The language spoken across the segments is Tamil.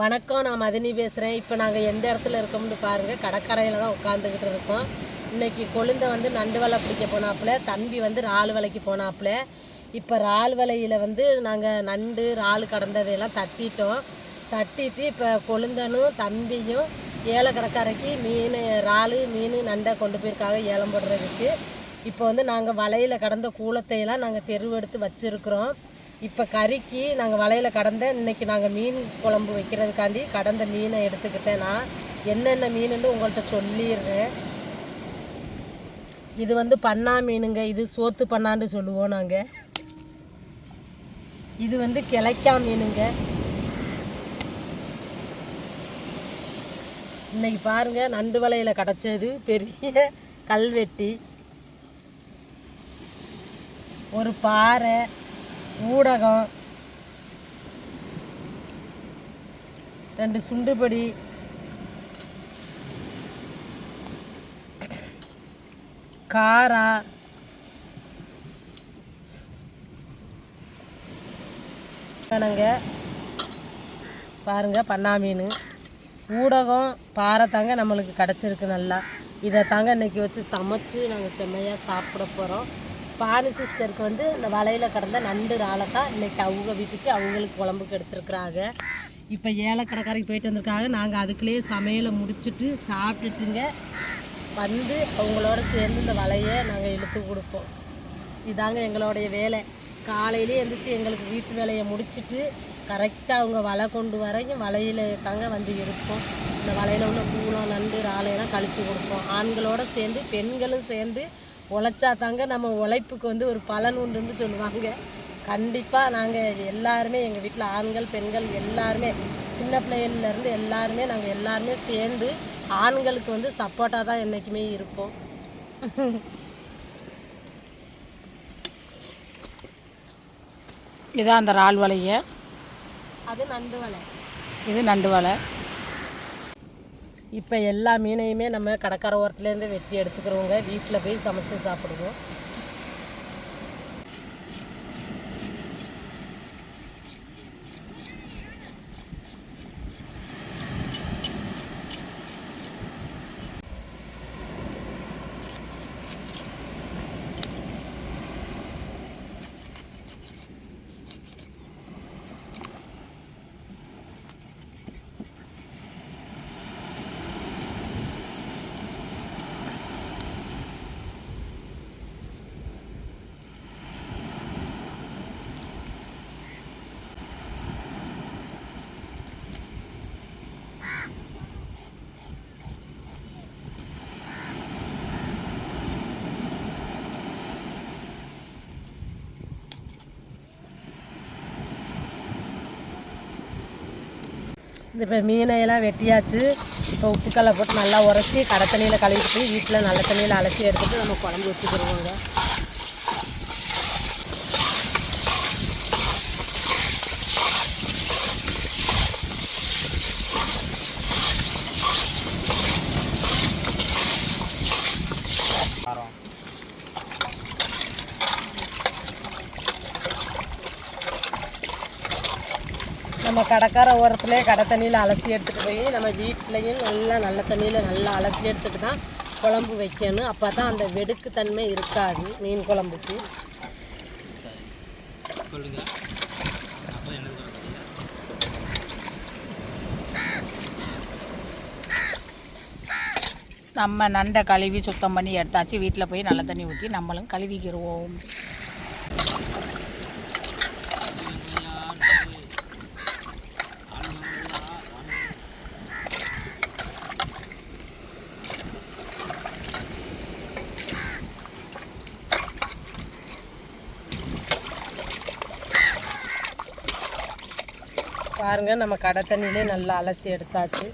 வணக்கம் நான் மதினி பேசுகிறேன் இப்போ நாங்கள் எந்த இடத்துல இருக்கோம்னு பாருங்கள் கடற்கரையில் தான் உட்காந்துக்கிட்டு இருக்கோம். இன்னைக்கு கொழுந்த வந்து நண்டு வலை பிடிக்க போனாப்புல தம்பி வந்து இறால் வலைக்கு போனாப்புல. இப்போ இறால் வலையில் வந்து நாங்கள் நண்டு இறால் கடந்ததையெல்லாம் தட்டிட்டோம். தட்டிட்டு இப்போ கொழுந்தனும் தம்பியும் ஏல கடற்கரைக்கு மீன் இறால் மீன் நண்டை கொண்டு போயிருக்காங்க ஏலம் போடுறதுக்கு. இப்போ வந்து நாங்கள் வலையில் கடந்த கூலத்தையெல்லாம் நாங்கள் தெருவெடுத்து வச்சுருக்குறோம். இப்போ கறிக்கு நாங்கள் வலையில் கடந்த இன்னைக்கு நாங்கள் மீன் குழம்பு வைக்கிறதுக்காண்டி கடந்த மீனை எடுத்துக்கிட்டேன்னா என்னென்ன மீனுன்னு உங்கள்கிட்ட சொல்லிடுறேன். இது வந்து பண்ணா மீனுங்க இது சோத்து பண்ணான்னு சொல்லுவோம் நாங்கள் இது வந்து கிளைக்கா மீனுங்க. இன்னைக்கு பாருங்க நண்டு வலையில் கிடச்சது பெரிய கல்வெட்டி. ஒரு பாறை. ஊடகம் ரெண்டு சுண்டுபடி காரா வேணுங்க. பாருங்க பண்ணா மீன். ஊடகம் பாறை தாங்க நம்மளுக்கு கிடச்சிருக்கு நல்லா. இதை தாங்க இன்னைக்கு வச்சு சமைச்சு நாங்கள் செம்மையாக சாப்பிட போகிறோம் பானு சிஸ்டருக்கு வந்து இந்த வலையில் கடந்த நண்டு ராலக்காய் இன்றைக்கி அவங்க வீட்டுக்கு அவங்களுக்கு குழம்புக்கு எடுத்துருக்குறாங்க. இப்போ ஏலக்கடைக்காரைக்கு போயிட்டு வந்திருக்காங்க. நாங்கள் அதுக்குள்ளேயே சமையலை முடிச்சுட்டு சாப்பிட்டுட்டுங்க வந்து அவங்களோட சேர்ந்து இந்த வலையை நாங்கள் இழுத்து கொடுப்போம். இதாங்க எங்களுடைய வேலை. காலையிலே எழுந்திரிச்சு எங்களுக்கு வீட்டு வேலையை முடிச்சுட்டு கரெக்டாக அவங்க வலை கொண்டு வரைக்கும் வலையில் தாங்க வந்து இருப்போம். இந்த வலையில் உள்ள கூலம் நண்டு ராலையெல்லாம் கழித்து கொடுப்போம். ஆண்களோடு சேர்ந்து பெண்களும் சேர்ந்து உழைச்சா தாங்க நம்ம உழைப்புக்கு வந்து ஒரு பலன் உண்டுன்னு சொல்லுவாங்க. கண்டிப்பாக நாங்கள் எல்லாருமே எங்கள் வீட்டில் ஆண்கள் பெண்கள் எல்லாருமே சின்ன பிள்ளைகள்லேருந்து எல்லாருமே நாங்கள் எல்லாருமே சேர்ந்து ஆண்களுக்கு வந்து சப்போர்ட்டாக தான் என்றைக்குமே இருப்போம். இதான் அந்த இறால் வலைய. அது நண்டு வலை. இது நண்டு வலை. இப்போ எல்லா மீனையுமே நம்ம கடற்கரை ஓரத்துலேருந்து வெட்டி எடுத்துக்கிறவங்க வீட்டில் போய் சமைச்சு சாப்பிடுவோம். இப்போ மீனையெல்லாம் வெட்டியாச்சு. இப்போ உப்புக்கல்லை போட்டு நல்லா உரைச்சி கடை தண்ணியில் கழுவிட்டு போய் வீட்டில் நல்ல தண்ணியில் அலசி எடுத்துகிட்டு நம்ம குழம்பு வச்சுக்கிடுவோங்க. கடற்கரை ஓரத்துலேயே கடை தண்ணியில் அலசி எடுத்துகிட்டு போய் நம்ம வீட்லேயும் நல்லா நல்ல தண்ணியில் நல்லா அலசி எடுத்துட்டு தான் குழம்பு வைக்கணும். அப்போ தான் அந்த வெடுக்கு தன்மை இருக்காது மீன் குழம்புக்கு. நம்ம நண்டை கழுவி சுத்தம் பண்ணி எடுத்தாச்சு. வீட்டில் போய் நல்ல தண்ணி ஊற்றி நம்மளும் கழுவிக்கிடுவோம் பாருங்க நம்ம கடை தண்ணியிலே நல்லா அலசி எடுத்தாச்சு.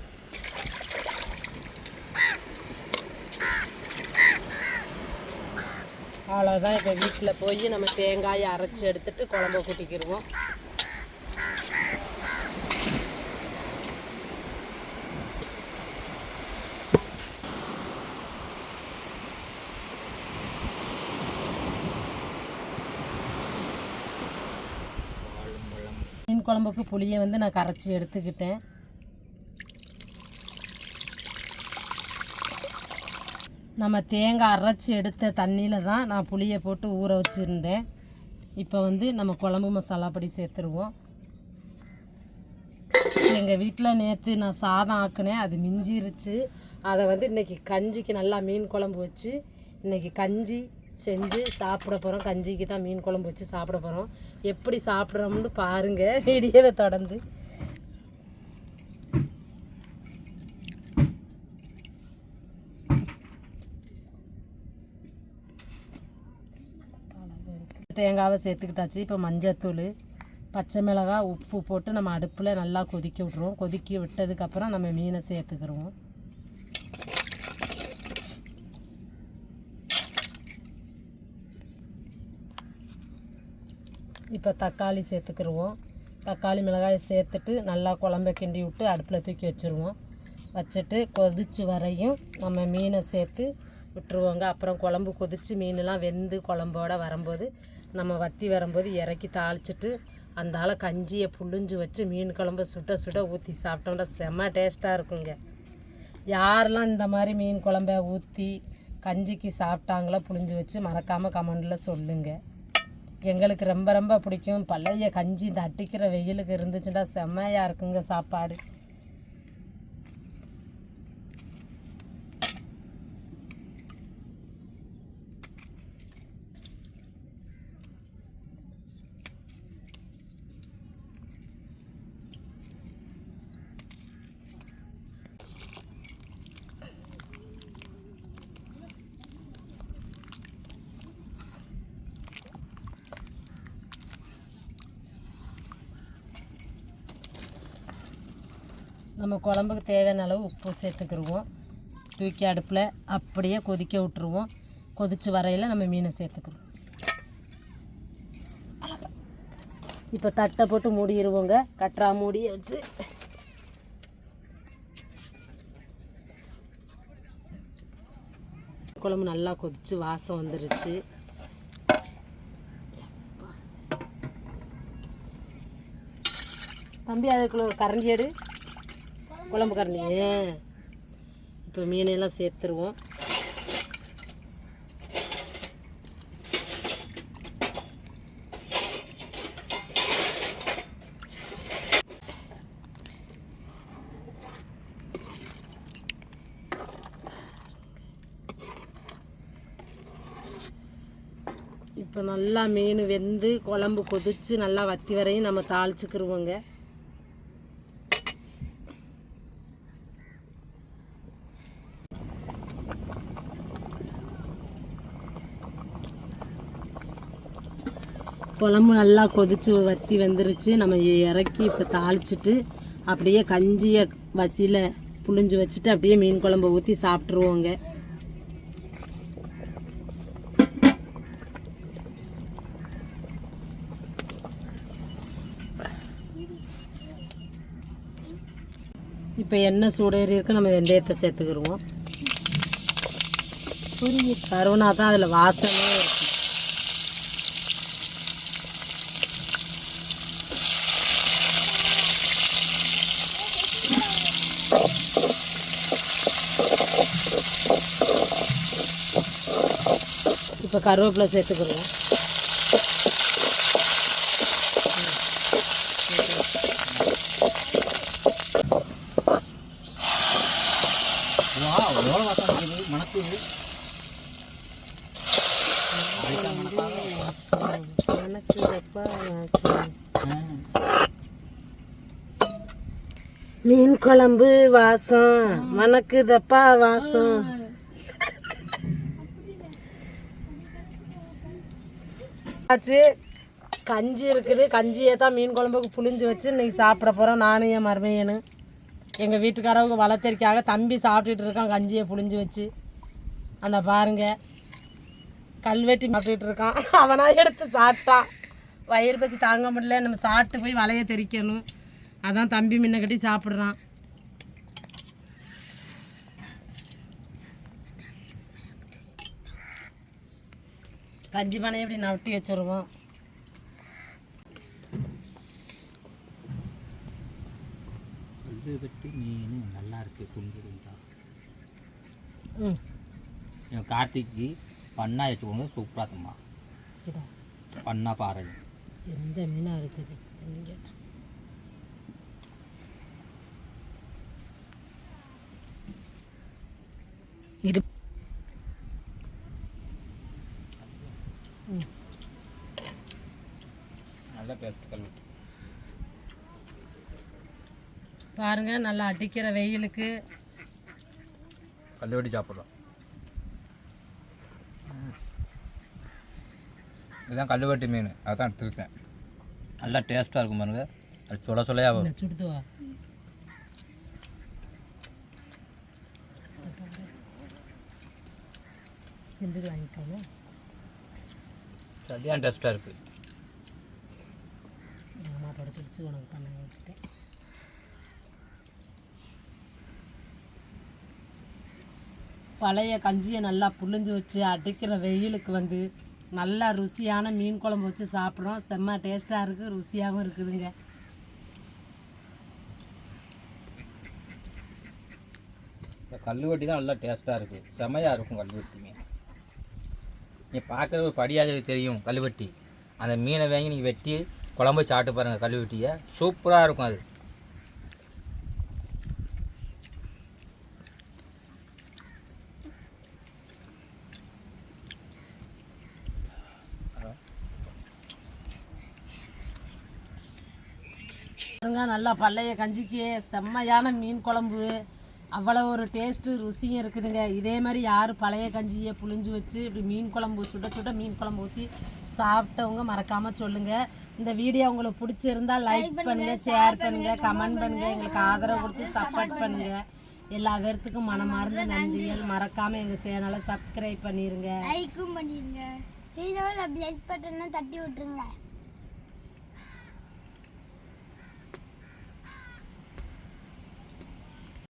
அவ்வளோதான் இப்போ வீட்டில் போய் நம்ம தேங்காயை அரைச்சி எடுத்துட்டு குழம்ப கூட்டிக்கிடுவோம் குழம்புக்கு புளியை வந்து நான் கரைச்சி எடுத்துக்கிட்டேன். நம்ம தேங்காய் அரைச்சி எடுத்த தண்ணியில் தான் நான் புளியை போட்டு ஊற வச்சுருந்தேன். இப்போ வந்து நம்ம குழம்பு மசாலா படி சேர்த்துருவோம். எங்கள் வீட்டில் நேற்று நான் சாதம் ஆக்கினேன் அது மிஞ்சிருச்சு. அதை வந்து இன்றைக்கி கஞ்சிக்கு நல்லா மீன் குழம்பு வச்சு இன்றைக்கி கஞ்சி செஞ்சு சாப்பிட போகிறோம் கஞ்சிக்கு தான் மீன் குழம்பு வச்சு சாப்பிட போகிறோம் எப்படி சாப்பிட்றோம்னு பாருங்கள் வீடியோவை தொடர்ந்து. தேங்காவை சேர்த்துக்கிட்டாச்சு. இப்போ மஞ்சத்தூள் பச்சை மிளகாய் உப்பு போட்டு நம்ம அடுப்பில் நல்லா கொதிக்க விட்ருவோம் கொதிக்க விட்டதுக்கப்புறம் நம்ம மீனை சேர்த்துக்கிருவோம். இப்போ தக்காளி சேர்த்துக்கிடுவோம் தக்காளி மிளகாய் சேர்த்துட்டு நல்லா குழம்ப கிண்டி விட்டு அடுப்பில் தூக்கி வச்சுருவோம். வச்சுட்டு கொதிச்சு வரையும் நம்ம மீனை சேர்த்து விட்டுருவோங்க. அப்புறம் குழம்பு கொதித்து மீனெல்லாம் வெந்து குழம்போடு வரும்போது நம்ம வத்தி வரும்போது இறக்கி தாளிச்சிட்டு அந்த ஆளை கஞ்சியை புழிஞ்சு வச்சு மீன் குழம்பு சுட சுட ஊற்றி சாப்பிட்டோம்னா செம்ம டேஸ்ட்டாக இருக்குங்க. யாரெல்லாம் இந்த மாதிரி மீன் குழம்ப ஊற்றி கஞ்சிக்கு சாப்பிட்டாங்களோ புழிஞ்சு வச்சு மறக்காமல் கமெண்டில் சொல்லுங்கள் எங்களுக்கு ரொம்ப ரொம்ப பிடிக்கும். பழைய கஞ்சி இந்த அட்டிக்கிற வெயிலுக்கு இருந்துச்சுன்னா செம்மையாக இருக்குங்க சாப்பாடு. நம்ம குழம்புக்கு தேவையான அளவு உப்பு சேர்த்துக்கிடுவோம் தூக்கி அடுப்பில் அப்படியே கொதிக்க விட்டுருவோம். கொதித்து வரையில் நம்ம மீனை சேர்த்துக்கிறோம் இப்போ தட்டை போட்டு மூடிடுவோங்க கட்டுறா மூடியை வச்சு. குழம்பு நல்லா கொதிச்சு வாசம் வந்துருச்சு. தம்பி அதுக்குள்ள ஒரு கரண்டி எடு. குழம்பு கரண்டி இப்போ மீனையெல்லாம் சேர்த்துருவோம். இப்போ நல்லா மீன் வெந்து குழம்பு கொதித்து நல்லா வத்தி வரையும் நம்ம தாளிச்சுக்கிருவோங்க. குழம்பு நல்லா கொதித்து வத்தி வந்துருச்சு. நம்ம இறக்கி இப்போ தாளிச்சிட்டு அப்படியே கஞ்சியை வசியில் புழிஞ்சு வச்சுட்டு அப்படியே மீன் குழம்பு ஊற்றி சாப்பிட்ருவோங்க இப்போ எண்ணெய் சூடேறி இருக்கு. நம்ம வெந்தயத்தை சேர்த்துக்கிடுவோம் கருவனா தான் அதில் வாசமே இருக்கும் இப்போ கருவேப்பிலை சேர்த்துக்கிடுவோம் மீன் குழம்பு வாசம் மணக்குதப்பா வாசம். ஆச்சு. கஞ்சி இருக்குது. கஞ்சியை தான் மீன் குழம்புக்கு புளிஞ்சு வச்சு இன்னைக்கு சாப்பிட போகிறோம் நானும் என் மருமையனு எங்கள் வீட்டுக்காரவங்க வளர்த்தறிக்காக தம்பி சாப்பிட்டுட்டு இருக்கான். கஞ்சியை புளிஞ்சு வச்சு. அந்த பாருங்க. கல்வெட்டி சாப்பிட்டுட்டு இருக்கான். அவனாக எடுத்து சாப்பிட்டான். வயிறு பசி தாங்க முடியல. நம்ம சாப்பிட்டு போய் வலையை தெரிக்கணும் அதான் தம்பி முன்னக்கட்டி சாப்பிட்றான். கஞ்சி பானையை இப்படி நவட்டி வச்சுருவோம். கல்வி வெட்டி மீன் நல்லா இருக்கு ம். இவன் கார்த்திக்கு பண்ணா வச்சுக்கோங்க சூப்பராக தம்மா பண்ணா பாறை எந்த மீனாக இருக்குது? நல்ல டேஸ்ட் கல்வெட்டு பாருங்க நல்லா அடிக்கிற வெயிலுக்கு. கல்வெட்டி சாப்பிட்றோம் இதுதான் கல்வெட்டி மீன். அதான் எடுத்துருக்கேன். நல்லா டேஸ்ட்டாக இருக்கும் பாருங்க. அது சொல்ல சொல்லையா வரும். சுடுதுவா கிண்டு சரியான டேஸ்ட்டாக இருக்குது அம்மா படம் சுடிச்சு உனக்கு பண்ண வச்சுட்டேன் பழைய கஞ்சியை நல்லா புழிஞ்சு வச்சு அடிக்கிற வெயிலுக்கு வந்து நல்லா ருசியான மீன் குழம்பு வச்சு சாப்பிட்றோம். செம்ம டேஸ்ட்டாக இருக்குது ருசியாகவும் இருக்குதுங்க. இந்த கல்வெட்டி தான் நல்லா டேஸ்ட்டாக இருக்குது செமையாக இருக்கும் கல்வெட்டி நீங்கள் நீ பார்க்குற ஒரு படியாக தெரியும் கல்வெட்டி அந்த மீனை வாங்கி நீங்கள் வெட்டி குழம்பு சாப்பிட்டு பாருங்கள் கல்வெட்டியை சூப்பராக இருக்கும் அது. நல்லா பழைய கஞ்சிக்கு செம்மையான மீன் குழம்பு. அவ்வளோ ஒரு டேஸ்ட்டு ருசியும் இருக்குதுங்க. இதே மாதிரி யார் பழைய கஞ்சியை புழிஞ்சு வச்சு இப்படி மீன் குழம்பு சுட சுட மீன் குழம்பு ஊற்றி சாப்பிட்டவங்க மறக்காமல் சொல்லுங்கள் இந்த வீடியோ உங்களுக்கு பிடிச்சிருந்தா லைக் பண்ணுங்கள் ஷேர் பண்ணுங்கள் கமெண்ட் பண்ணுங்கள் எங்களுக்கு ஆதரவு கொடுத்து சப்போர்ட் பண்ணுங்கள் எல்லா பேர்த்துக்கும் மனமார்ந்த நன்றிகள். மறக்காமல் எங்கள் சேனலை சப்ஸ்கிரைப் பண்ணிடுங்க லைக்கும் பட்டனை தட்டி விட்டுருங்க.